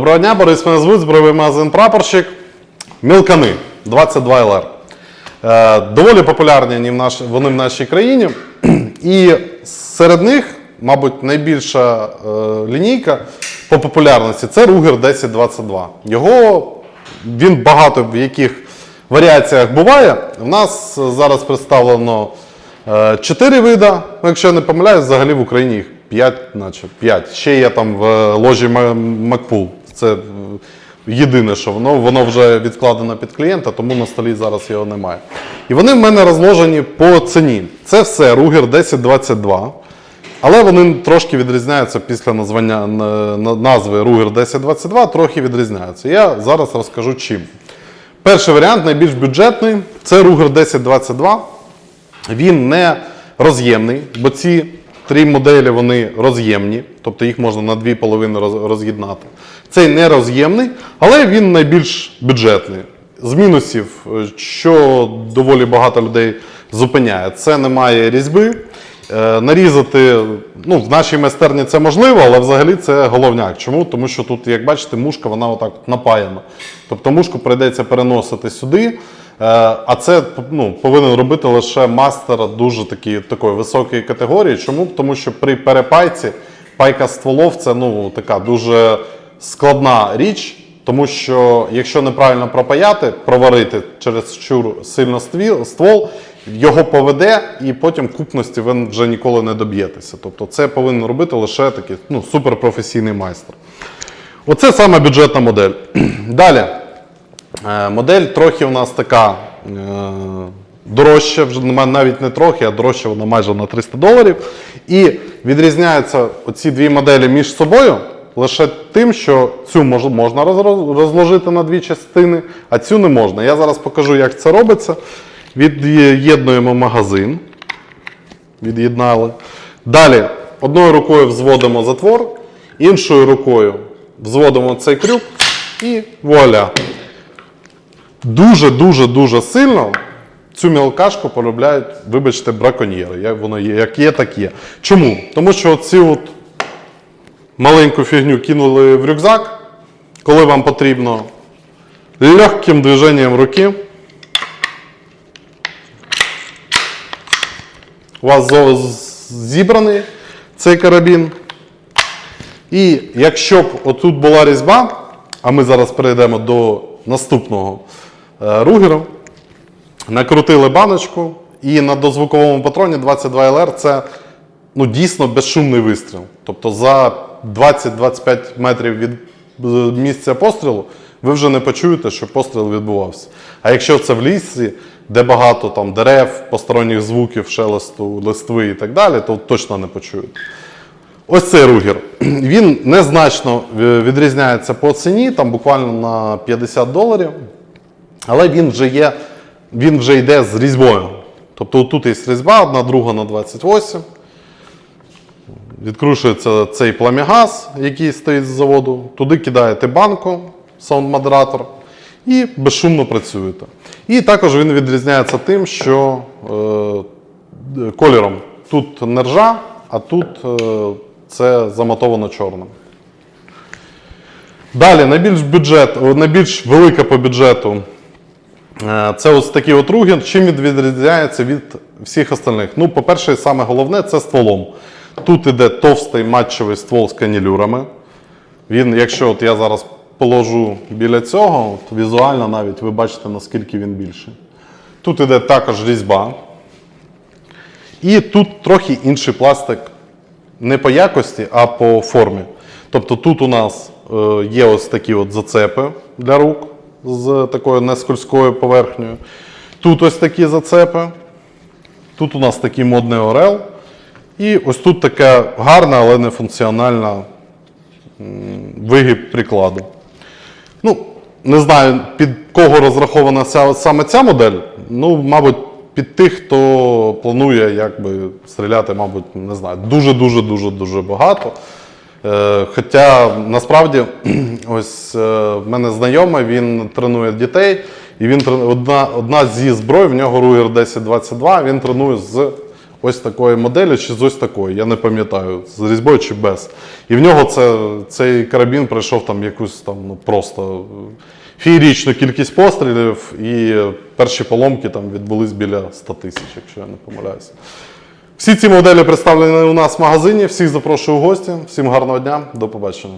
Доброго дня, Борис мене звуть, збройний магазин прапорщик. Мілкани 22 ЛР. Е, доволі популярні вони в, нашій країні. І серед них, мабуть, найбільша е, лінійка по популярності це Ruger 1022. Його він багато в яких варіаціях буває. У нас зараз представлено 4 вида, ну, якщо я не помиляюсь, взагалі в Україні їх 5, наче 5. Ще є там в ложі Макпул. Це е, єдине, що воно, воно вже відкладено під клієнта, тому на столі зараз його немає. І вони в мене розложені по ціні. Це все Ruger 1022. Але вони трошки відрізняються після названня на- на- назви Ruger 1022, трохи відрізняються. Я зараз розкажу чим. Перший варіант, найбільш бюджетний, це Ruger 1022. Він не роз'ємний, бо ці три моделі вони роз'ємні, тобто їх можна на дві половини роз'єднати. Цей не роз'ємний, але він найбільш бюджетний. З мінусів, е, що доволі багато людей зупиняє, це немає різьби. Е, Нарізати, ну, в нашій майстерні це можливо, але взагалі це головняк. Чому? Тому що тут, як бачите, мушка вона отак напаяна. Тобто мушку прийдеться переносити сюди. Е, А це ну, повинен робити лише мастер дуже такі, такої високої категорії. Чому? Тому що при перепайці пайка стволов це ну, така дуже складна річ. Тому що якщо неправильно пропаяти, проварити через чур сильно ствол, його поведе, і потім купності ви вже ніколи не доб'єтеся. Тобто це повинен робити лише такий ну, суперпрофесійний майстер. Оце саме бюджетна модель. Далі. Е, Модель трохи у нас така е, дорожча, вже навіть не трохи, а дорожча вона майже на 300 доларів. І відрізняються оці дві моделі між собою лише тим, що цю можна роз- роз- розложити на дві частини, а цю не можна. Я зараз покажу, як це робиться. Від'єднуємо магазин. Від'єднали. Далі одною рукою взводимо затвор, іншою рукою взводимо цей крюк і вуаля. Дуже-дуже дуже сильно цю мілкашку полюбляють, вибачте, браконьєри. Як воно є, як є, так є. Чому? Тому що цю от маленьку фігню кинули в рюкзак, коли вам потрібно легким движенням руки. У вас зібраний цей карабін. І якщо б отут була різьба, а ми зараз перейдемо до наступного е, ругера, накрутили баночку, і на дозвуковому патроні 22 LR це ну, дійсно безшумний вистріл. Тобто за 20-25 метрів від е, місця пострілу ви вже не почуєте, що постріл відбувався. А якщо це в лісі, де багато там дерев, посторонніх звуків, шелесту, листви і так далі, то точно не почуєте. Ось цей ругер. Він незначно е, відрізняється по ціні, там буквально на 50 доларів. Але він вже є, він вже йде з різьбою. Тобто тут є різьба, одна друга на 28. Відкручується цей пламігаз, який стоїть з заводу. Туди кидаєте банку, саунд-модератор, і безшумно працюєте. І також він відрізняється тим, що е, кольором тут не ржа, а тут е, це замотовано чорним. Далі, найбільш бюджет, найбільш велика по бюджету це ось такий от ругін. Чим він відрізняється від всіх остальних? Ну, по-перше, саме головне це стволом. Тут іде товстий матчевий ствол з канілюрами. Він, якщо от я зараз положу біля цього, то візуально навіть ви бачите, наскільки він більший. Тут іде також різьба. І тут трохи інший пластик не по якості, а по формі. Тобто тут у нас е, є ось такі от зацепи для рук з такою нескользкою поверхнею. Тут ось такі зацепи. Тут у нас такий модний орел. І ось тут така гарна, але не функціональна вигиб прикладу. Ну, не знаю, під кого розрахована ця, саме ця модель. Ну, мабуть, під тих, хто планує якби, стріляти, мабуть, не знаю, дуже-дуже дуже дуже багато. Е, хоча насправді, ось е, в мене знайомий, він тренує дітей, і він одна, одна зі зброй, в нього Ruger 1022, він тренує з ось такої моделі чи з ось такої, я не пам'ятаю, з різьбою чи без. І в нього це, цей карабін пройшов там якусь там ну, просто е, феєрічну кількість пострілів, і перші поломки там відбулись біля 100 тисяч, якщо я не помиляюся. Всі ці моделі представлені у нас в магазині. Всіх запрошую в гості. Всім гарного дня, до побачення.